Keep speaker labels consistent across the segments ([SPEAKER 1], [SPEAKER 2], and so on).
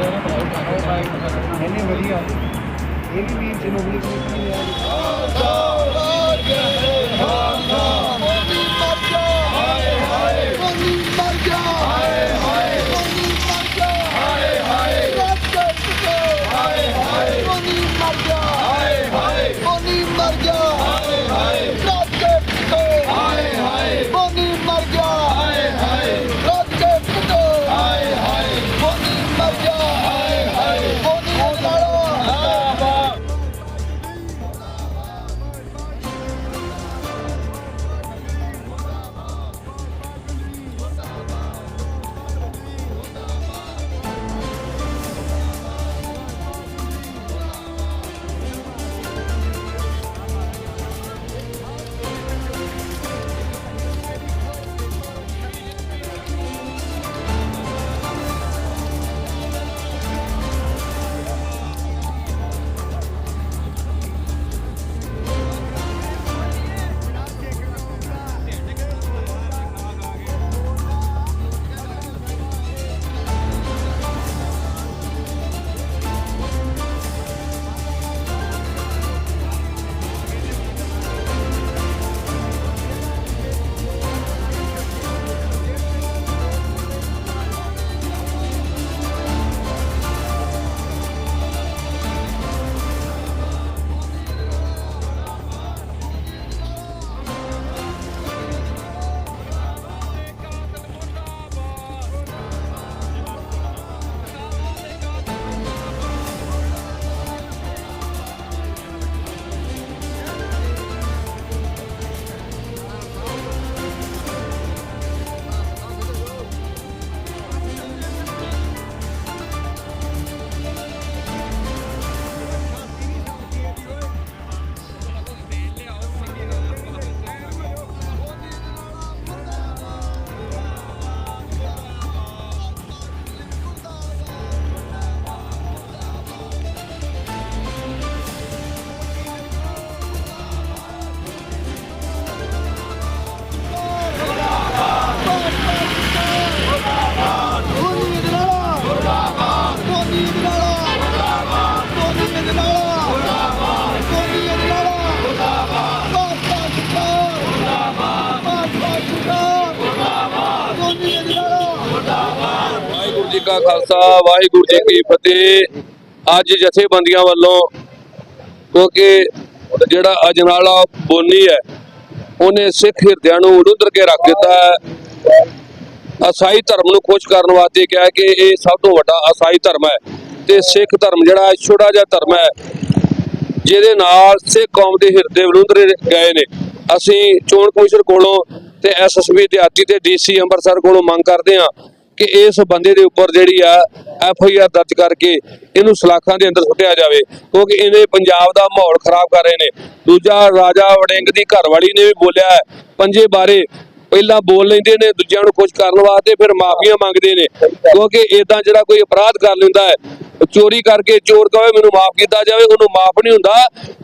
[SPEAKER 1] ਇੰਨੇ ਵਧੀਆ ਇਹ ਵੀ ਵੀਰ ਜਨੋਬਲੀ ਕਮੇਟੀ ਹੈ। ਕਾ ਖਾਲਸਾ, ਵਾਹਿਗੁਰੂ ਜੀ ਕੀ ਫਤਿਹ। ਅੱਜ ਜਥੇਬੰਦੀਆਂ ਵੱਲੋਂ, ਕਿਉਂਕਿ ਜਿਹੜਾ ਅਜਨਾਲਾ ਬੋਨੀ ਹੈ, ਉਹਨੇ ਸਿੱਖ ਹਿਰਦਿਆਂ ਨੂੰ ਰੁੱਦਰ ਕੇ ਰੱਖ ਦਿੱਤਾ ਹੈ। ਅਸਾਈ ਧਰਮ ਨੂੰ ਖੁਸ਼ ਕਰਨ ਵਾਸਤੇ ਕਿਹਾ ਕਿ ਇਹ ਸਭ ਤੋਂ ਵੱਡਾ ਅਸਾਈ ਧਰਮ ਹੈ ਤੇ ਸਿੱਖ ਧਰਮ ਜਿਹੜਾ ਛੋਟਾ ਜਿਹਾ ਧਰਮ ਹੈ, ਜਿਹਦੇ ਨਾਲ ਸਿੱਖ ਕੌਮ ਦੇ ਹਿਰਦੇ ਵਿਰੁੱਧ ਗਏ ਨੇ। ਅਸੀਂ ਚੋਣ ਕਮਿਸ਼ਨ ਕੋਲੋਂ ਤੇ ਐਸਐਸਬੀ ਦਿਹਾਤੀ ਤੇ ਡੀਸੀ ਅੰਮ੍ਰਿਤਸਰ ਕੋਲੋਂ ਮੰਗ ਕਰਦੇ ਹਾਂ ਕਿ ਇਸ ਬੰਦੇ ਦੇ ਉੱਪਰ ਜਿਹੜੀ ਆ ਐਫ ਆਈ ਆਰ ਦਰਜ ਕਰਕੇ ਇਹਨੂੰ ਸਲਾਖਾਂ ਦੇ ਅੰਦਰ ਸੁੱਟਿਆ ਜਾਵੇ, ਕਿਉਂਕਿ ਇਹਨੇ ਪੰਜਾਬ ਦਾ ਮਾਹੌਲ ਖਰਾਬ ਕਰ ਰਹੇ ਨੇ। ਦੂਜਾ ਰਾਜਾ ਵੜਿੰਗ ਦੀ ਘਰਵਾਲੀ ਨੇ ਵੀ ਬੋਲਿਆ ਹੈ ਪੰਜੇ ਬਾਰੇ ਪਹਿਲਾਂ ਬੋਲ ਲੈਂਦੇ ਨੇ, ਦੂਜਿਆਂ ਨੂੰ ਖੁਸ਼ ਕਰਨ ਵਾਸਤੇ ਫਿਰ ਮਾਫੀਆਂ ਮੰਗਦੇ ਨੇ, ਕਿਉਂਕਿ ਇਦਾਂ ਜਿਹੜਾ ਕੋਈ ਅਪਰਾਧ ਕਰ ਲੈਂਦਾ ਹੈ ਚੋਰੀ ਕਰਕੇ ਚੋਰ ਕਹੇ, ਮੈਨੂੰ ਮਾਫ ਕੀਤਾ ਜਾਵੇ, ਉਹਨੂੰ ਮਾਫ ਨਹੀਂ ਹੁੰਦਾ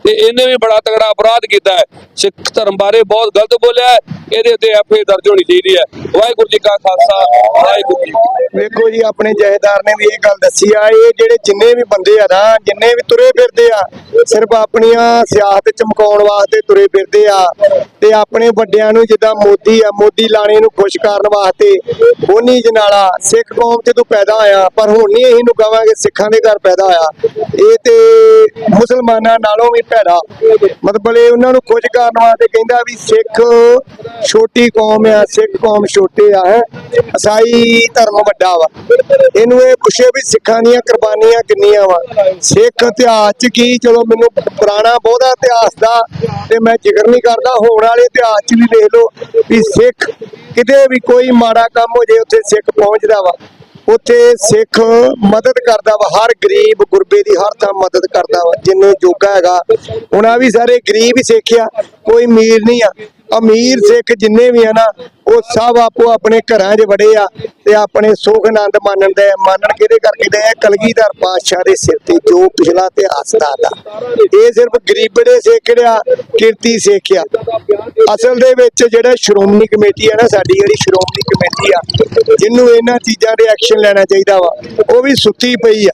[SPEAKER 1] ਤੇ ਇਹਨੇ ਵੀ ਬੜਾ ਤਗੜਾ ਅਪਰਾਧ ਕੀਤਾ ਹੈ। ਸਿੱਖ ਧਰਮ ਬਾਰੇ ਬਹੁਤ ਗਲਤ ਬੋਲਿਆ ਇਹਦੇ ਉੱਤੇ ਐਫਏ ਦਰਜ ਹੋਣੀ ਚਾਹੀਦੀ ਹੈ। ਵਾਹਿਗੁਰੂ ਜੀ ਕਾ ਖਾਲਸਾ, ਵਾਹਿਗੁਰੂ ਜੀ ਕੀ
[SPEAKER 2] ਵੇਖੋ ਜੀ, ਆਪਣੇ ਜਹੇਦਾਰ ਨੇ ਵੀ ਇਹ ਗੱਲ ਦੱਸੀ ਆ, ਇਹ ਜਿਹੜੇ ਜਿੰਨੇ ਵੀ ਬੰਦੇ ਆ ਨਾ, ਜਿੰਨੇ ਵੀ ਤੁਰੇ ਫਿਰਦੇ ਆ, ਸਿਰਫ ਆਪਣੀਆਂ ਸਿਆਸਤ ਚਮਕਾਉਣ ਵਾਸਤੇ ਤੁਰੇ ਫਿਰਦੇ ਆ ਤੇ ਆਪਣੇ ਵੱਡਿਆਂ ਨੂੰ ਜਿੱਦਾਂ ਮੋਦੀ ਆ, ਮੋਦੀ ਲਾਣੇ ਨੂੰ ਖੁਸ਼ ਕਰਨ ਵਾਸਤੇ ਬੋਨੀ ਜਨਾਲਾ ਸਿੱਖ ਕੌਮ ਚ ਤੂੰ ਪੈਦਾ ਹੋਇਆ, ਪਰ ਹੁਣ ਨਹੀਂ ਅਸੀਂ ਕਹਾਂਗੇ ਸਿੱਖ ਦੇ ਪੈਦਾ ਹੋਇਆ। ਇਹ ਤੇ ਮੁਸਲਮਾਨਾਂ ਨਾਲੋਂ ਵੀ ਭੈੜਾ। ਮਤਲਬ ਇਹ ਉਹਨਾਂ ਨੂੰ ਖੁਸ਼ ਕਰਨ ਵਾਸਤੇ ਕਹਿੰਦਾ ਵੀ ਸਿੱਖ ਛੋਟੀ ਕੌਮ ਆ, ਸਿੱਖ ਕੌਮ ਛੋਟੇ ਆ, ਹੈ। ਈਸਾਈ ਧਰਮ ਵੱਡਾ ਵਾ। ਇਹਨੂੰ ਇਹ ਪੁੱਛੇ ਵੀ ਸਿੱਖਾਂ ਦੀਆਂ ਕੁਰਬਾਨੀਆਂ ਕਿੰਨੀਆਂ ਵਾ? ਸਿੱਖ ਇਤਿਹਾਸ ਚ ਕੀ? ਚਲੋ ਮੈਨੂੰ ਪੁਰਾਣਾ ਬਹੁਤਾ ਇਤਿਹਾਸ ਦਾ ਤੇ ਮੈਂ ਜ਼ਿਕਰ ਨਹੀਂ ਕਰਦਾ। ਹੋਣ ਵਾਲੇ ਇਤਿਹਾਸ ਚ ਵੀ ਦੇਖ ਲਓ ਵੀ ਸਿੱਖ ਕਿਤੇ ਵੀ ਕੋਈ ਮਾੜਾ ਕੰਮ ਹੋ ਜੇ, ਉੱਥੇ ਸਿੱਖ ਪਹੁੰਚਦਾ ਵਾ। ਉੱਥੇ ਸਿੱਖ ਮਦਦ ਕਰਦਾ ਵਾ, ਹਰ ਗਰੀਬ ਗੁਰਬੇ ਦੀ ਹਰ ਥਾਂ ਮਦਦ ਕਰਦਾ ਵਾ, ਜਿੰਨੇ ਜੋਗਾ ਹੈਗਾ ਉਹਨਾਂ ਵੀ ਸਾਰੇ ਗਰੀਬ ਹੀ ਸਿੱਖ ਆ, ਕੋਈ ਅਮੀਰ ਨਹੀਂ ਆ। ਅਮੀਰ ਸਿੱਖ ਜਿੰਨੇ ਵੀ ਆ ਨਾ, ਉਹ ਸਭ ਆਪੋ ਆਪਣੇ ਘਰਾਂ 'ਚ ਵੜੇ ਆ ਤੇ ਆਪਣੇ ਸੁਖ ਆਨੰਦ ਮਾਣਨ ਦੇ, ਮਾਣਨ ਕਿਹਦੇ ਕਰਕੇ ਦੇ ਕਲਗੀਧਰ ਪਾਤਸ਼ਾਹ ਦੇ ਸਿਰ ਤੇ, ਜੋ ਪਿਛਲਾ ਇਤਿਹਾਸ ਦਾ ਇਹ ਸਿਰਫ ਗਰੀਬੜੇ ਸਿੱਖ ਆ, ਕਿਰਤੀ ਅਸਲ ਦੇ ਵਿੱਚ ਜਿਹੜਾ ਸ਼੍ਰੋਮਣੀ ਕਮੇਟੀ ਆ ਨਾ, ਸਾਡੀ ਜਿਹੜੀ ਸ਼੍ਰੋਮਣੀ ਕਮੇਟੀ ਆ, ਜਿਹਨੂੰ ਇਹਨਾਂ ਚੀਜ਼ਾਂ ਦੇ ਐਕਸ਼ਨ ਲੈਣਾ ਚਾਹੀਦਾ ਵਾ, ਉਹ ਵੀ ਸੁੱਤੀ ਪਈ ਆ।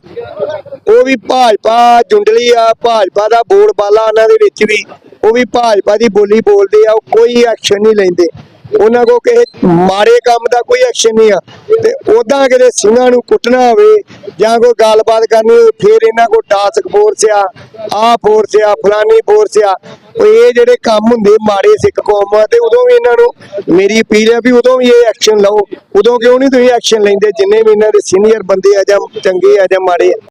[SPEAKER 2] ਉਹ ਵੀ ਭਾਜਪਾ ਜੁੰਡਲੀ ਆ, ਭਾਜਪਾ ਦਾ ਬੋਰਡ ਬਾਲਾ ਉਹਨਾਂ ਦੇ ਵਿੱਚ ਵੀ। ਉਹ ਵੀ ਭਾਜਪਾ ਦੀ ਬੋਲੀ ਬੋਲਦੇ ਆ, ਉਹ ਕੋਈ ਐਕਸ਼ਨ ਨਹੀਂ ਲੈਂਦੇ। ਉਹਨਾਂ ਕੋ ਕਿਸੇ ਮਾੜੇ ਕੰਮ ਦਾ ਕੋਈ ਐਕਸ਼ਨ ਨਹੀਂ ਆ। ਤੇ ਉਦਾਂ ਕਿਤੇ ਸਿੰਘਾਂ ਨੂੰ ਕੁੱਟਣਾ ਹੋਵੇ ਜਾਂ ਕੋਈ ਗੱਲਬਾਤ ਕਰਨੀ ਹੋਵੇ, ਫਿਰ ਇਹਨਾਂ ਕੋ ਟਾਸਕ ਫੋਰਸ ਆ ਆ ਫੋਰਸ ਆ, ਫਲਾਨੀ ਫੋਰਸ ਆ। ਉਹ ਇਹ ਜਿਹੜੇ ਕੰਮ ਹੁੰਦੇ ਮਾੜੇ ਸਿੱਖ ਕੌਮ ਆ, ਤੇ ਉਦੋਂ ਵੀ ਇਹਨਾਂ ਨੂੰ ਮੇਰੀ ਅਪੀਲ ਹੈ ਵੀ ਉਦੋਂ ਵੀ ਇਹ ਐਕਸ਼ਨ ਲਓ। ਉਦੋਂ ਕਿਉਂ ਨਹੀਂ ਤੁਸੀਂ ਐਕਸ਼ਨ ਲੈਂਦੇ, ਜਿੰਨੇ ਵੀ ਇਹਨਾਂ ਦੇ ਸੀਨੀਅਰ ਬੰਦੇ ਆ ਜਾਂ ਚੰਗੇ ਆ ਜਾਂ ਮਾੜੇ ਆ।